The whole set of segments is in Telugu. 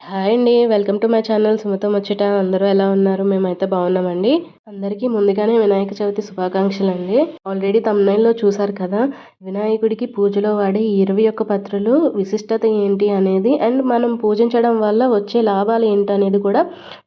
హాయ్ అండి welcome to my channel Sumatha ముచ్చట. అందరూ ఎలా ఉన్నారు? మేమైతే బాగున్నామండి. అందరికీ ముందుగానే వినాయక చవితి శుభాకాంక్షలు అండి ఆల్రెడీ తమ్నైల్లో చూసారు కదా వినాయకుడికి పూజలో వాడే ఈ ఇరవై ఒక్క పత్రులు విశిష్టత ఏంటి అనేది అండ్ మనం పూజించడం వల్ల వచ్చే లాభాలు ఏంటి అనేది కూడా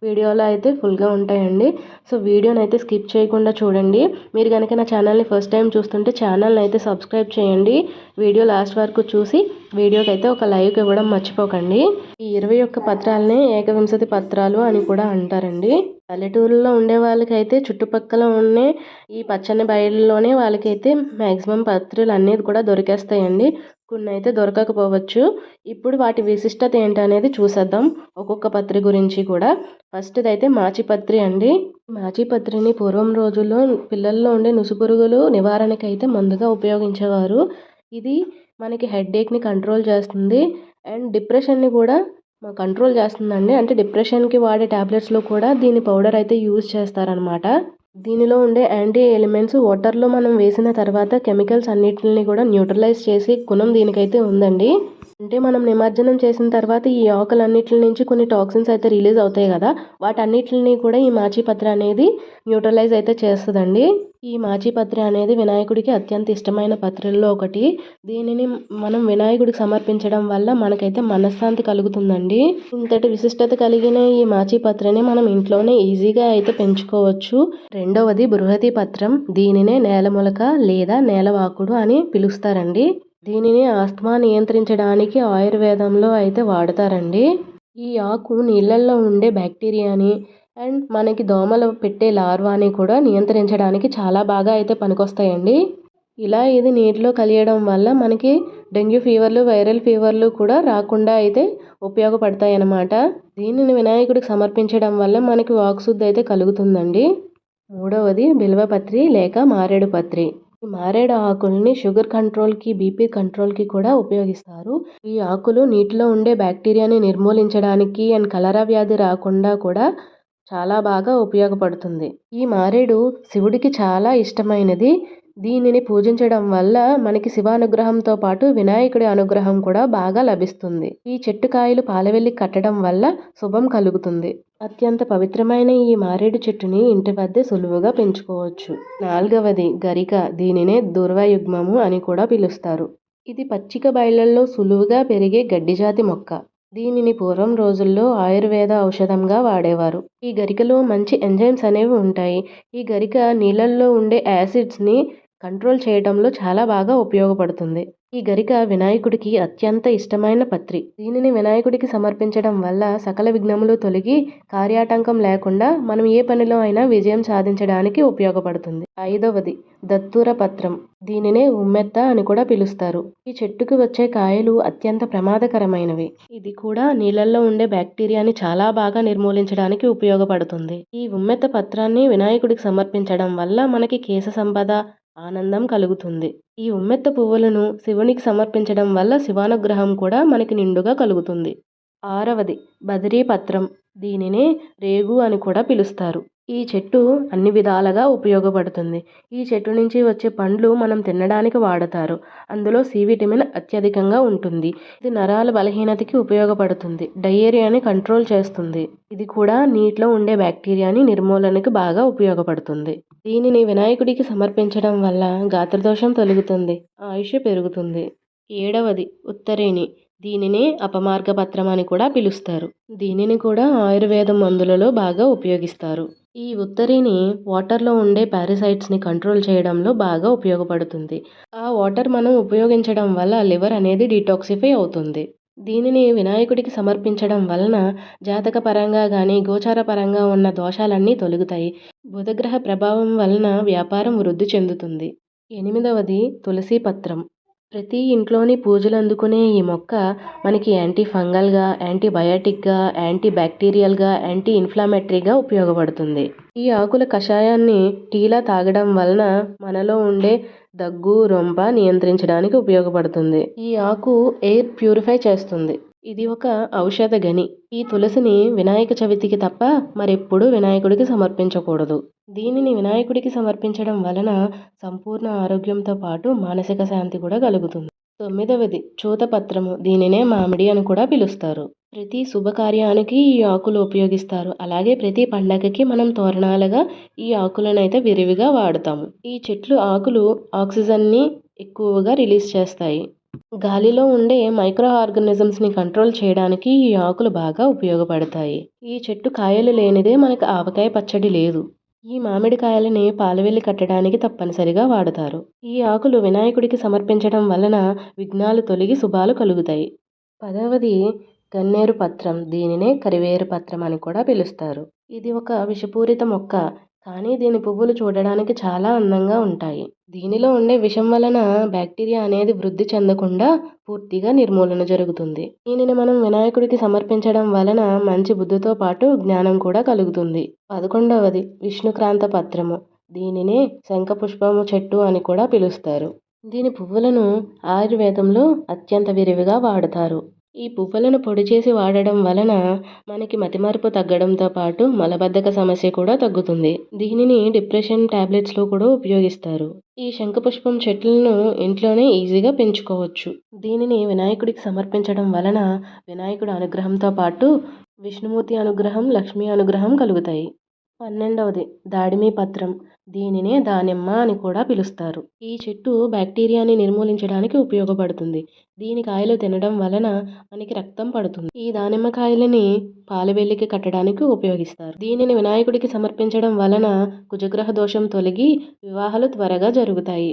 వీడియోలో అయితే ఫుల్గా ఉంటాయండి. సో వీడియోని అయితే స్కిప్ చేయకుండా చూడండి. మీరు కనుక నా ఛానల్ని ఫస్ట్ టైం చూస్తుంటే ఛానల్ని అయితే సబ్స్క్రైబ్ చేయండి. వీడియో లాస్ట్ వరకు చూసి వీడియోకి అయితే ఒక లైక్ ఇవ్వడం మర్చిపోకండి. ఈ ఇరవై ఒక్క పత్రాలని ఏకవింశతి పత్రాలు అని కూడా అంటారండి. పల్లెటూరులో ఉండే వాళ్ళకైతే చుట్టుపక్కల ఉండే ఈ పచ్చని బయలులోనే వాళ్ళకైతే మ్యాక్సిమం పత్రులు అనేది కూడా దొరికేస్తాయండి. కొన్ని అయితే దొరకకపోవచ్చు. ఇప్పుడు వాటి విశిష్టత ఏంటనేది చూసేద్దాం. ఒక్కొక్క పత్రి గురించి కూడా. ఫస్ట్ది అయితే మాచిపత్రి అండి. మాచిపత్రిని పూర్వం రోజుల్లో పిల్లల్లో ఉండే నుసుపురుగులు నివారణకి అయితే మందుగా ఉపయోగించేవారు. ఇది మనకి హెడేక్ని కంట్రోల్ చేస్తుంది. అండ్ డిప్రెషన్ని కూడా కంట్రోల్ చేస్తుందండి. అంటే డిప్రెషన్కి వాడే ట్యాబ్లెట్స్లో కూడా దీని పౌడర్ అయితే యూజ్ చేస్తారనమాట. దీనిలో ఉండే యాంటీ ఎలిమెంట్స్ వాటర్లో మనం వేసిన తర్వాత కెమికల్స్ అన్నిటిని కూడా న్యూట్రలైజ్ చేసి గుణం దీనికైతే ఉందండి. అంటే మనం నిమజ్జనం చేసిన తర్వాత ఈ ఆకులన్నిటి నుంచి కొన్ని టాక్సిన్స్ అయితే రిలీజ్ అవుతాయి కదా వాటన్నిటిని కూడా ఈ మాచిపత్ర అనేది న్యూట్రలైజ్ అయితే చేస్తుందండి. ఈ మాచిపత్రి అనేది వినాయకుడికి అత్యంత ఇష్టమైన పత్రల్లో ఒకటి. దీనిని మనం వినాయకుడికి సమర్పించడం వల్ల మనకైతే మనశ్శాంతి కలుగుతుందండి. ఇంతటి విశిష్టత కలిగిన ఈ మాచిపత్రిని మనం ఇంట్లోనే ఈజీగా అయితే పెంచుకోవచ్చు. రెండవది బృహతి పత్రం. దీనినే నేలమొలక లేదా నేలవాకుడు అని పిలుస్తారండి. దీనిని ఆస్తమా నియంత్రించడానికి ఆయుర్వేదంలో అయితే వాడతారండి. ఈ ఆకు నీళ్ళల్లో ఉండే బ్యాక్టీరియాని అండ్ మనకి దోమలు పెట్టే లార్వాని కూడా నియంత్రించడానికి చాలా బాగా అయితే పనికొస్తాయండి. ఇలా ఇది నీటిలో కలియడం వల్ల మనకి డెంగ్యూ ఫీవర్లు వైరల్ ఫీవర్లు కూడా రాకుండా అయితే ఉపయోగపడతాయి అన్నమాట దీనిని వినాయకుడికి సమర్పించడం వల్ల మనకి వాక్శుద్ధి అయితే కలుగుతుందండి. మూడవది బిల్వపత్రి లేక మారేడు పత్రి. ఈ మారేడు ఆకుల్ని షుగర్ కంట్రోల్కి బీపీ కంట్రోల్కి కూడా ఉపయోగిస్తారు. ఈ ఆకులు నీటిలో ఉండే బ్యాక్టీరియాని నిర్మూలించడానికి అండ్ కలరా వ్యాధి రాకుండా కూడా చాలా బాగా ఉపయోగపడుతుంది. ఈ మారేడు శివుడికి చాలా ఇష్టమైనది. దీనిని పూజించడం వల్ల మనకి శివానుగ్రహంతో పాటు వినాయకుడి అనుగ్రహం కూడా బాగా లభిస్తుంది. ఈ చెట్టు కాయలు పాలవెల్లి కట్టడం వల్ల శుభం కలుగుతుంది. అత్యంత పవిత్రమైన ఈ మారేడు చెట్టుని ఇంటి వద్ద సులువుగా పెంచుకోవచ్చు. నాలుగవది గరిక. దీనినే దుర్వయుగ్మము అని కూడా పిలుస్తారు. ఇది పచ్చిక బయళ్ళలో సులువుగా పెరిగే గడ్డిజాతి మొక్క. దీనిని పూర్వం రోజుల్లో ఆయుర్వేద ఔషధంగా వాడేవారు. ఈ గరికలో మంచి ఎంజైమ్స్ అనేవి ఉంటాయి. ఈ గరిక నీళ్ళల్లో ఉండే యాసిడ్స్ని కంట్రోల్ చేయడంలో చాలా బాగా ఉపయోగపడుతుంది. ఈ గరిక వినాయకుడికి అత్యంత ఇష్టమైన పత్రి. దీనిని వినాయకుడికి సమర్పించడం వల్ల సకల విఘ్నములు తొలగి కార్యాటంకం లేకుండా మనం ఏ పనిలో అయినా విజయం సాధించడానికి ఉపయోగపడుతుంది. ఐదవది దత్తూర పత్రం. దీనినే ఉమ్మెత్త అని కూడా పిలుస్తారు. ఈ చెట్టుకు వచ్చే కాయలు అత్యంత ప్రమాదకరమైనవి. ఇది కూడా నీళ్ళల్లో ఉండే బ్యాక్టీరియాని చాలా బాగా నిర్మూలించడానికి ఉపయోగపడుతుంది. ఈ ఉమ్మెత్త పత్రాన్ని వినాయకుడికి సమర్పించడం వల్ల మనకి కేశ సంపద ఆనందం కలుగుతుంది. ఈ ఉమ్మెత్త పువ్వులను శివునికి సమర్పించడం వల్ల శివానుగ్రహం కూడా మనకి నిండుగా కలుగుతుంది. ఆరవది బదిరీ పత్రం. దీనినే రేగు అని కూడా పిలుస్తారు. ఈ చెట్టు అన్ని విధాలుగా ఉపయోగపడుతుంది. ఈ చెట్టు నుంచి వచ్చే పండ్లు మనం తినడానికి వాడతారు. అందులో సి విటమిన్ అత్యధికంగా ఉంటుంది. ఇది నరాల బలహీనతకి ఉపయోగపడుతుంది. డయేరియాని కంట్రోల్ చేస్తుంది. ఇది కూడా నీటిలో ఉండే బ్యాక్టీరియాని నిర్మూలనకి బాగా ఉపయోగపడుతుంది. దీనిని వినాయకుడికి సమర్పించడం వల్ల గాత్రదోషం తొలగుతుంది ఆయుష్ పెరుగుతుంది. ఏడవది ఉత్తరేణి. దీనిని అపమార్గపత్రం అని కూడా పిలుస్తారు. దీనిని కూడా ఆయుర్వేద మందులలో బాగా ఉపయోగిస్తారు. ఈ ఉత్తరిని వాటర్లో ఉండే పారాసైట్స్ని కంట్రోల్ చేయడంలో బాగా ఉపయోగపడుతుంది. ఆ వాటర్ మనం ఉపయోగించడం వల్ల లివర్ అనేది డిటాక్సిఫై అవుతుంది. దీనిని వినాయకుడికి సమర్పించడం వలన జాతకపరంగా కానీ గోచారపరంగా ఉన్న దోషాలన్నీ తొలుగుతాయి. బుధగ్రహ ప్రభావం వలన వ్యాపారం వృద్ధి చెందుతుంది. ఎనిమిదవది తులసి పత్రం. ప్రతి ఇంట్లోని పూజలు అందుకునే ఈ మొక్క మనకి యాంటీ ఫంగల్గా యాంటీబయాటిక్గా యాంటీ బ్యాక్టీరియల్గా యాంటీ ఇన్ఫ్లామేటరీగా ఉపయోగపడుతుంది. ఈ ఆకుల కషాయాన్ని టీలా తాగడం వలన మనలో ఉండే దగ్గు రొంప నియంత్రించడానికి ఉపయోగపడుతుంది. ఈ ఆకు ఎయిర్ ప్యూరిఫై చేస్తుంది. ఇది ఒక ఔషధ గని. ఈ తులసిని వినాయక చవితికి తప్ప మరెప్పుడూ వినాయకుడికి సమర్పించకూడదు. దీనిని వినాయకుడికి సమర్పించడం వలన సంపూర్ణ ఆరోగ్యంతో పాటు మానసిక శాంతి కూడా కలుగుతుంది. తొమ్మిదవది చూతపత్రము. దీనినే మామిడి అని కూడా పిలుస్తారు. ప్రతి శుభకార్యానికి ఈ ఆకులు ఉపయోగిస్తారు. అలాగే ప్రతి పండగకి మనం తోరణాలుగా ఈ ఆకులను అయితే విరివిగా వాడతాము. ఈ చెట్లు ఆకులు ఆక్సిజన్ని ఎక్కువగా రిలీజ్ చేస్తాయి. గాలిలో ఉండే మైక్రో ఆర్గనిజమ్స్ని కంట్రోల్ చేయడానికి ఈ ఆకులు బాగా ఉపయోగపడతాయి. ఈ చెట్టు కాయలు లేనిదే మనకు ఆవకాయ పచ్చడి లేదు. ఈ మామిడికాయలని పాలవెల్లి కట్టడానికి తప్పనిసరిగా వాడతారు. ఈ ఆకులు వినాయకుడికి సమర్పించడం వలన విఘ్నాలు తొలగి శుభాలు కలుగుతాయి. పదవది గన్నేరు పత్రం దీనినే కరివేరు పత్రం అని కూడా పిలుస్తారు. ఇది ఒక విషపూరిత మొక్క కానీ దీని పువ్వులు చూడడానికి చాలా అందంగా ఉంటాయి. దీనిలో ఉండే విషం వలన బ్యాక్టీరియా అనేది వృద్ధి చెందకుండా పూర్తిగా నిర్మూలన జరుగుతుంది. దీనిని మనం వినాయకుడికి సమర్పించడం వలన మంచి బుద్ధితో పాటు జ్ఞానం కూడా కలుగుతుంది. పదకొండవది విష్ణుక్రాంత పత్రము. దీనినే శంఖపుష్పము చెట్టు అని కూడా పిలుస్తారు. దీని పువ్వులను ఆయుర్వేదంలో అత్యంత విరివిగా వాడతారు. ఈ పువ్వులను పొడి చేసి వాడడం వలన మనకి మతిమరుపు తగ్గడంతో పాటు మలబద్ధక సమస్య కూడా తగ్గుతుంది. దీనిని డిప్రెషన్ టాబ్లెట్స్లో కూడా ఉపయోగిస్తారు. ఈ శంఖపుష్పం చెట్లను ఇంట్లోనే ఈజీగా పెంచుకోవచ్చు. దీనిని వినాయకుడికి సమర్పించడం వలన వినాయకుడి అనుగ్రహంతో పాటు విష్ణుమూర్తి అనుగ్రహం లక్ష్మీ అనుగ్రహం కలుగుతాయి. పన్నెండవది దాడిమి పత్రం. దీనినే దానిమ్మ అని కూడా పిలుస్తారు. ఈ చెట్టు బ్యాక్టీరియాని నిర్మూలించడానికి ఉపయోగపడుతుంది. దీని కాయలు తినడం వలన మనకి రక్తం పడుతుంది. ఈ దానిమ్మ కాయలని పాలవెల్లికి కట్టడానికి ఉపయోగిస్తారు. దీనిని వినాయకుడికి సమర్పించడం వలన కుజగ్రహ దోషం తొలగి వివాహాలు త్వరగా జరుగుతాయి.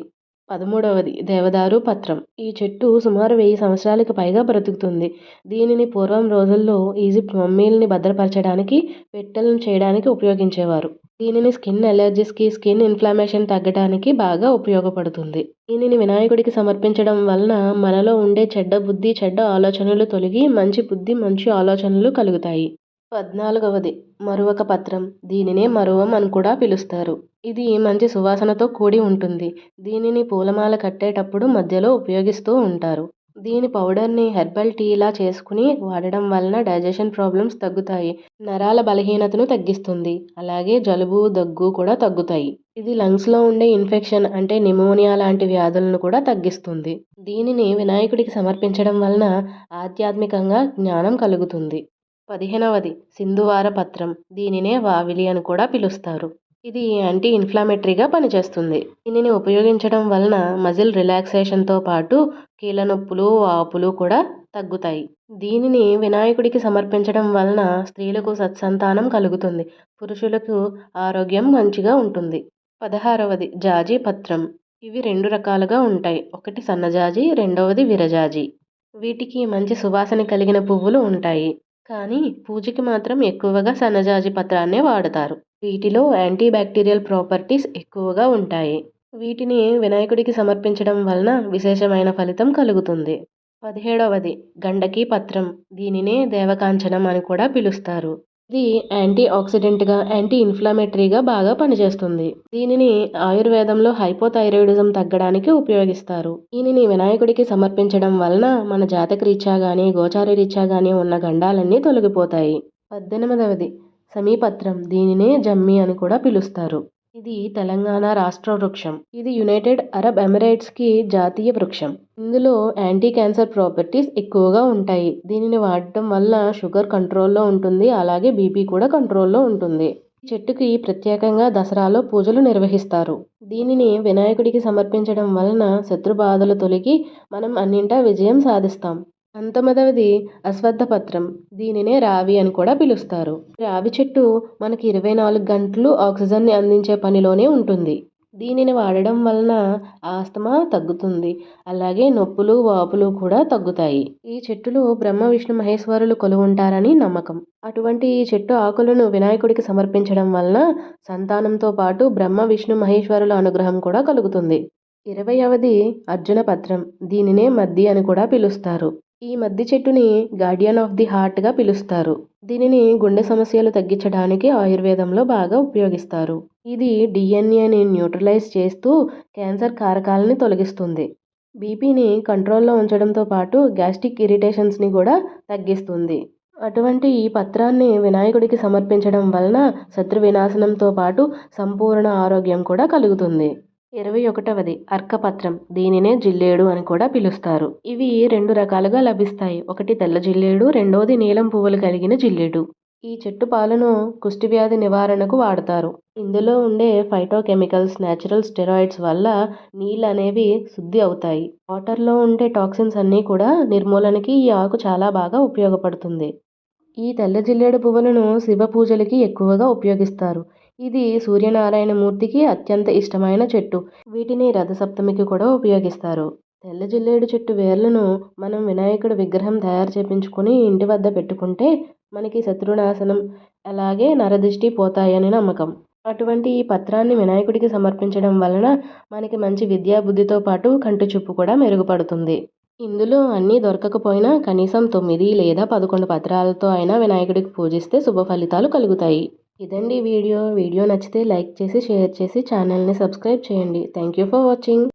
పదమూడవది దేవదారు పత్రం. ఈ చెట్టు సుమారు వెయ్యి సంవత్సరాలకు పైగా బ్రతుకుతుంది. దీనిని పూర్వం రోజుల్లో ఈజిప్ట్ మమ్మీలని భద్రపరచడానికి పెట్టెలను చేయడానికి ఉపయోగించేవారు. దీనిని స్కిన్ ఎలర్జీస్కి స్కిన్ ఇన్ఫ్లమేషన్ తగ్గడానికి బాగా ఉపయోగపడుతుంది. దీనిని వినాయకుడికి సమర్పించడం వలన మనలో ఉండే చెడ్డ బుద్ధి చెడ్డ ఆలోచనలు తొలగి మంచి బుద్ధి మంచి ఆలోచనలు కలుగుతాయి. పద్నాలుగవది. మరువక పత్రం. దీనినే మరువం అని కూడా పిలుస్తారు. ఇది మంచి సువాసనతో కూడి ఉంటుంది. దీనిని పూలమాల కట్టేటప్పుడు మధ్యలో ఉపయోగిస్తూ ఉంటారు. దీని పౌడర్ని హెర్బల్ టీలా చేసుకుని వాడడం వలన డైజెషన్ ప్రాబ్లమ్స్ తగ్గుతాయి. నరాల బలహీనతను తగ్గిస్తుంది. అలాగే జలుబు దగ్గు కూడా తగ్గుతాయి. ఇది లంగ్స్లో ఉండే ఇన్ఫెక్షన్ అంటే నిమోనియా లాంటి వ్యాధులను కూడా తగ్గిస్తుంది. దీనిని వినాయకుడికి సమర్పించడం వలన ఆధ్యాత్మికంగా జ్ఞానం కలుగుతుంది. పదిహేనవది సింధువార పత్రం. దీనినే వావిలి అని కూడా పిలుస్తారు. ఇది యాంటీ ఇన్ఫ్లామేటరీగా పనిచేస్తుంది. దీనిని ఉపయోగించడం వలన మజిల్ రిలాక్సేషన్తో పాటు కీళ్ళ నొప్పులు వాపులు కూడా తగ్గుతాయి. దీనిని వినాయకుడికి సమర్పించడం వలన స్త్రీలకు సత్సంతానం కలుగుతుంది. పురుషులకు ఆరోగ్యం మంచిగా ఉంటుంది. పదహారవది జాజి పత్రం. ఇవి రెండు రకాలుగా ఉంటాయి. ఒకటి సన్నజాజి రెండవది విరజాజి. వీటికి మంచి సువాసన కలిగిన పువ్వులు ఉంటాయి. కానీ పూజకి మాత్రం ఎక్కువగా సన్నజాజి పత్రాన్నే వాడతారు. వీటిలో యాంటీ బ్యాక్టీరియల్ ప్రాపర్టీస్ ఎక్కువగా ఉంటాయి. వీటిని వినాయకుడికి సమర్పించడం వలన విశేషమైన ఫలితం కలుగుతుంది. పదిహేడవది గండకీ పత్రం. దీనినే దేవకాంచనం అని కూడా పిలుస్తారు. ఇది యాంటీ ఆక్సిడెంట్గా యాంటీ ఇన్ఫ్లమేటరీగా బాగా పనిచేస్తుంది. దీనిని ఆయుర్వేదంలో హైపోథైరాయిడిజం తగ్గడానికి ఉపయోగిస్తారు. దీనిని వినాయకుడికి సమర్పించడం వలన మన జాతక రీత్యా కానీ గోచార రీత్యా కానీ ఉన్న గండాలన్నీ తొలగిపోతాయి. పద్దెనిమిదవది సమీపత్రం. దీనినే జమ్మి అని కూడా పిలుస్తారు. ఇది తెలంగాణ రాష్ట్ర వృక్షం. ఇది యునైటెడ్ అరబ్ ఎమిరేట్స్కి జాతీయ వృక్షం. ఇందులో యాంటీ క్యాన్సర్ ప్రాపర్టీస్ ఎక్కువగా ఉంటాయి. దీనిని వాడటం వల్ల షుగర్ కంట్రోల్లో ఉంటుంది. అలాగే బీపీ కూడా కంట్రోల్లో ఉంటుంది. చెట్టుకి ప్రత్యేకంగా దసరాలో పూజలు నిర్వహిస్తారు. దీనిని వినాయకుడికి సమర్పించడం వలన శత్రు బాధలు తొలగి మనం అన్నింటా విజయం సాధిస్తాం. పంతొమ్మిదవది అశ్వత్థపత్రం దీనినే రావి అని కూడా పిలుస్తారు. రావి చెట్టు మనకి ఇరవై నాలుగు గంటలు ఆక్సిజన్ని అందించే పనిలోనే ఉంటుంది. దీనిని వాడడం వలన ఆస్తమా తగ్గుతుంది. అలాగే నొప్పులు వాపులు కూడా తగ్గుతాయి. ఈ చెట్టులో బ్రహ్మ విష్ణు మహేశ్వరులు కొలువుంటారని నమ్మకం. అటువంటి ఈ చెట్టు ఆకులను వినాయకుడికి సమర్పించడం వలన సంతానంతో పాటు బ్రహ్మ విష్ణు మహేశ్వరుల అనుగ్రహం కూడా కలుగుతుంది. ఇరవైవది అర్జున పత్రం. దీనినే మద్ది అని కూడా పిలుస్తారు. ఈ మద్ది చెట్టుని గార్డియన్ ఆఫ్ ది హార్ట్గా పిలుస్తారు. దీనిని గుండె సమస్యలు తగ్గించడానికి ఆయుర్వేదంలో బాగా ఉపయోగిస్తారు. ఇది డిఎన్ఏని న్యూట్రలైజ్ చేస్తూ క్యాన్సర్ కారకాలని తొలగిస్తుంది. బీపీని కంట్రోల్లో ఉంచడంతో పాటు గ్యాస్ట్రిక్ ఇరిటేషన్స్ని కూడా తగ్గిస్తుంది. అటువంటి ఈ పత్రాన్ని వినాయకుడికి సమర్పించడం వలన శత్రు వినాశనంతో పాటు సంపూర్ణ ఆరోగ్యం కూడా కలుగుతుంది. ఇరవై ఒకటవది అర్కపత్రం. దీనినే జిల్లేడు అని కూడా పిలుస్తారు. ఇవి రెండు రకాలుగా లభిస్తాయి. ఒకటి తెల్ల జిల్లేడు రెండవది నీలం పువ్వులు కలిగిన జిల్లేడు. ఈ చెట్టు పాలను కుష్టివ్యాధి నివారణకు వాడతారు. ఇందులో ఉండే ఫైటోకెమికల్స్ న్యాచురల్ స్టెరాయిడ్స్ వల్ల నీళ్ళు అనేవి శుద్ధి అవుతాయి. వాటర్లో ఉండే టాక్సిన్స్ అన్నీ కూడా నిర్మూలనకి ఈ ఆకు చాలా బాగా ఉపయోగపడుతుంది. ఈ తెల్ల జిల్లేడు పువ్వులను శివ పూజలకి ఎక్కువగా ఉపయోగిస్తారు. ఇది సూర్యనారాయణ మూర్తికి అత్యంత ఇష్టమైన చెట్టు. వీటిని రథసప్తమికి కూడా ఉపయోగిస్తారు. తెల్ల జిల్లేడు చెట్టు వేర్లను మనం వినాయకుడి విగ్రహం తయారు చేపించుకుని ఇంటి వద్ద పెట్టుకుంటే మనకి శత్రునాశనం. అలాగే నరదిష్టి పోతాయని నమ్మకం. అటువంటి ఈ పత్రాన్ని వినాయకుడికి సమర్పించడం వలన మనకి మంచి విద్యాబుద్ధితో పాటు కంటి చూపు కూడా మెరుగుపడుతుంది. ఇందులో అన్నీ దొరకకపోయినా కనీసం తొమ్మిది లేదా పదకొండు పత్రాలతో అయినా వినాయకుడికి పూజిస్తే శుభ ఫలితాలు కలుగుతాయి. ఇదండి వీడియో. వీడియో నచ్చితే లైక్ చేసి షేర్ చేసి ఛానల్ని సబ్స్క్రైబ్ చేయండి. Thank you for watching.